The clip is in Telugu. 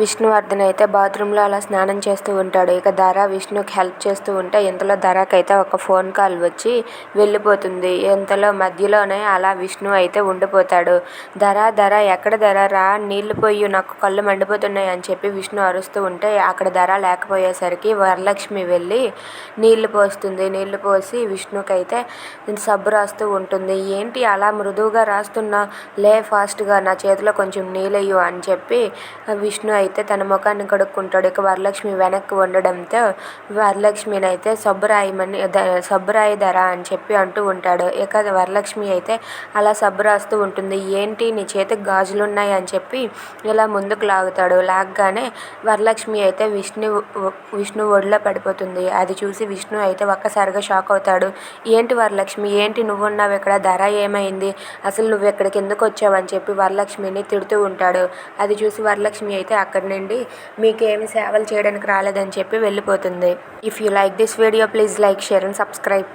విష్ణువర్ధన్ అయితే బాత్రూంలో అలా స్నానం చేస్తూ ఉంటాడు. ఇక ధర విష్ణుకి హెల్ప్ చేస్తూ ఉంటే ఇంతలో ధరకైతే ఒక ఫోన్ కాల్ వచ్చి వెళ్ళిపోతుంది. ఇంతలో మధ్యలోనే అలా విష్ణు అయితే ఉండిపోతాడు. ధర ధర ఎక్కడ ధర? రా నీళ్ళు పోయి నాకు కళ్ళు మండిపోతున్నాయి అని చెప్పి విష్ణు అరుస్తూ ఉంటే అక్కడ ధర లేకపోయేసరికి వరలక్ష్మి వెళ్ళి నీళ్ళు పోస్తుంది. నీళ్ళు పోసి విష్ణుకైతే సబ్బు రాస్తూ ఉంటుంది. ఏంటి అలా మృదువుగా రాస్తున్నా? లే ఫాస్ట్గా నా చేతిలో కొంచెం నీళ్ళయ్యు అని చెప్పి విష్ణు అయితే తన ముఖాన్ని కడుక్కుంటాడు. ఇక వరలక్ష్మి వెనక్కి ఉండడంతో వరలక్ష్మిని అయితే సబ్బు రాయమని ధర అని చెప్పి అంటూ ఉంటాడు. ఇక వరలక్ష్మి అయితే అలా సబ్బు రాస్తూ ఉంటుంది. ఏంటి నీ చేతికి గాజులు ఉన్నాయి అని చెప్పి ఇలా ముందుకు లాగుతాడు. లాగగానే వరలక్ష్మి అయితే విష్ణు విష్ణు ఒడిలో పడిపోతుంది. అది చూసి విష్ణు అయితే ఒక్కసారిగా షాక్ అవుతాడు. ఏంటి వరలక్ష్మి? ఏంటి నువ్వు ఉన్నావు ఇక్కడ? ధర ఏమైంది? అసలు నువ్వు ఇక్కడికి ఎందుకు వచ్చావు? అని చెప్పి వరలక్ష్మిని తిడుతూ ఉంటాడు. అది చూసి వరలక్ష్మి అయితే అక్కడి నుండి మీకు ఏమి సేవలు చేయడానికి రాలేదని చెప్పి వెళ్ళిపోతుంది. If you like this video please like share and subscribe